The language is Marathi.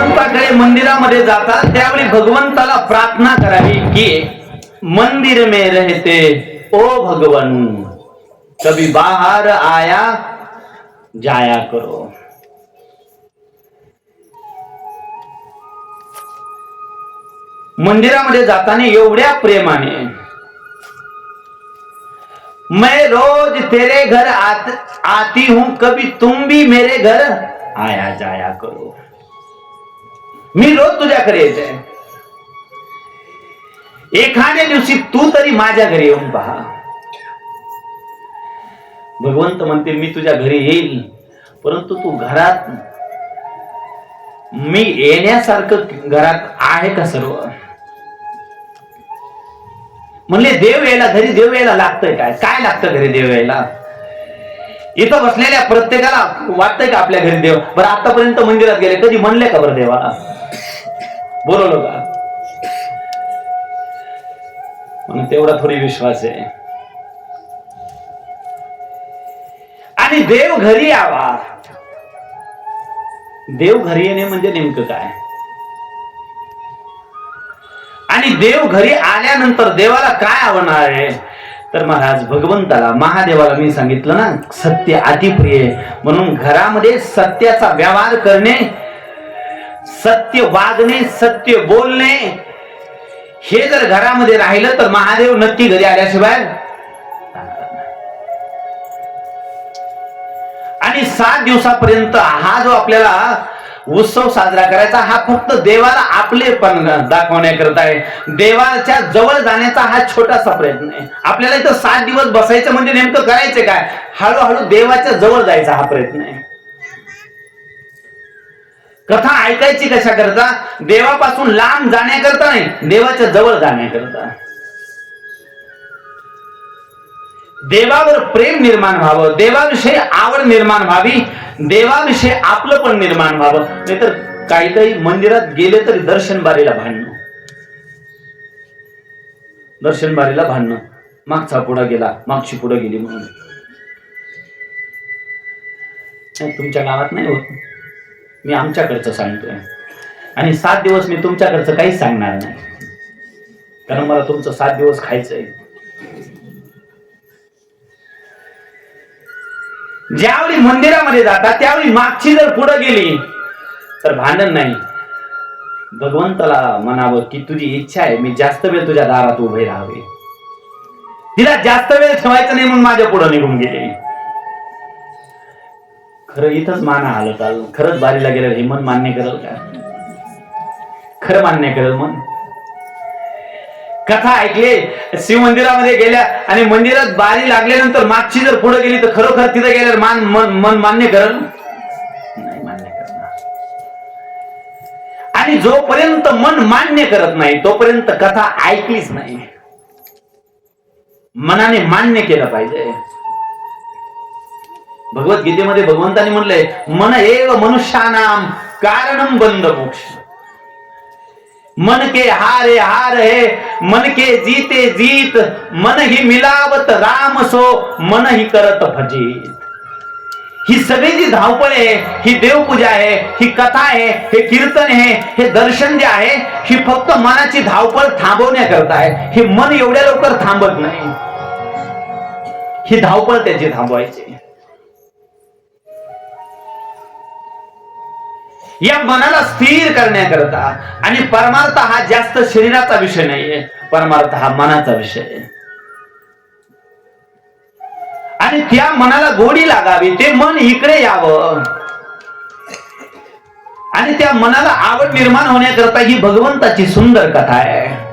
भगवंताकडे मंदिरामध्ये जातात त्यावेळी भगवंताला प्रार्थना करावी की मंदिर मे रहते ओ भगवन कभी बाहर आया जाया करो. मंदिरामध्ये जाताना एवढ्या प्रेमाने मैं रोज तेरे घर आत, आती हूं कभी तुम भी मेरे घर आया जाया करो. मी रोज तुझ्याकडे येते एखाद्या दिवशी तू तरी माझ्या घरी येऊन पहा. भगवंत म्हणते मी तुझ्या घरी येईल परंतु तू घरात मी येण्यासारखं घरात आहे का सर्व? म्हणले देव यायला घरी देव यायला लागतंय काय? काय लागतं घरी देव यायला? इथं बसलेल्या प्रत्येकाला वाटतंय का आपल्या घरी देव? बरं आतापर्यंत मंदिरात गेले कधी म्हणले का बरं देवाला? बोलवलं का? म्हणून तेवढा थोडी विश्वास आहे. आणि देव घरी यावा. देव घरी येणे म्हणजे नेमकं काय? आणि देव घरी आल्यानंतर देवाला काय आवडणार आहे? तर महाराज भगवंताला महादेवाला मी सांगितलं ना सत्य अतिप्रिय आहे. म्हणून घरामध्ये सत्याचा व्यवहार करणे सत्य वागणे सत्य बोलणे हे जर घरामध्ये राहिलं तर महादेव नक्की घरी आल्याशिवाय आणि सात दिवसापर्यंत हा जो आपल्याला उत्सव साजरा करायचा हा फक्त देवाला आपले पण दाखवण्याकरता आहे. देवाच्या जवळ जाण्याचा हा छोटासा प्रयत्न आहे. आपल्याला इथं सात दिवस बसायचं म्हणजे नेमकं करायचं काय? हळूहळू देवाच्या जवळ जायचा हा प्रयत्न आहे. कथा ऐकायची कशा करता? देवापासून लांब जाण्याकरता नाही देवाच्या जवळ जाण्याकरता. देवावर प्रेम निर्माण व्हावं देवाविषयी आवड निर्माण व्हावी देवाविषयी आपलं पण निर्माण व्हावं. नाहीतर काही काही मंदिरात गेले तरी दर्शन बारीला भांडणं. दर्शन बारीला भांडणं. मागचा पुढं गेला मागची पुढे गेली म्हणून. तुमच्या गावात नाही होत. मी आमच्याकडचं सांगतोय. आणि सात दिवस मी तुमच्याकडचं काहीच सांगणार नाही. कारण मला तुमचं सात दिवस खायचंय. ज्यावेळी मंदिरामध्ये जातात त्यावेळी मागची जर पुढे गेली तर भांडण नाही. भगवंताला म्हणावं की तुझी इच्छा आहे मी जास्त वेळ तुझ्या दारात उभे राहावे. तिला जास्त वेळ ठेवायचं नाही म्हणून माझ्या पुढे निघून गेले. खरं इथंच मान आलं चाल खरंच बारीला गेलं हे मन मान्य करेल का? खरं मान्य करेल मन. कथा ऐकले शिव मंदिरामध्ये गेल्या आणि मंदिरात बारी लागल्यानंतर मागची जर पुढे गेली तर खरोखर तिथे गेल्यावर मान मन मन मान्य करल? नाही मान्य करणार. आणि जोपर्यंत मन मान्य करत नाही तोपर्यंत कथा ऐकलीच नाही. मनाने मान्य केलं पाहिजे. भगवद्गीतेमध्ये भगवंताने म्हणलंय मन एव मनुष्यानाम कारणम बंद मोक्ष. मन के हारे हार हे मन के जीते जीत मन ही मिलावत राम सो मन ही करत भजीत. ही सगळी जी धावपळ आहे ही देवपूजा आहे ही कथा आहे हे कीर्तन आहे हे दर्शन जे आहे ही फक्त मनाची धावपळ थांबवण्याकरता आहे. हे मन एवढ्या लवकर थांबत नाही. ही धावपळ त्याची थांबवायची. या मनाला स्थिर करण्याकरता आणि परमार्थ हा जास्त शरीराचा विषय नाहीये परमार्थ हा मनाचा विषय आहे. आणि त्या मनाला गोडी लागावी ते मन इकडे यावं. आणि त्या मनाला आवड निर्माण होण्याकरता ही भगवंताची सुंदर कथा आहे.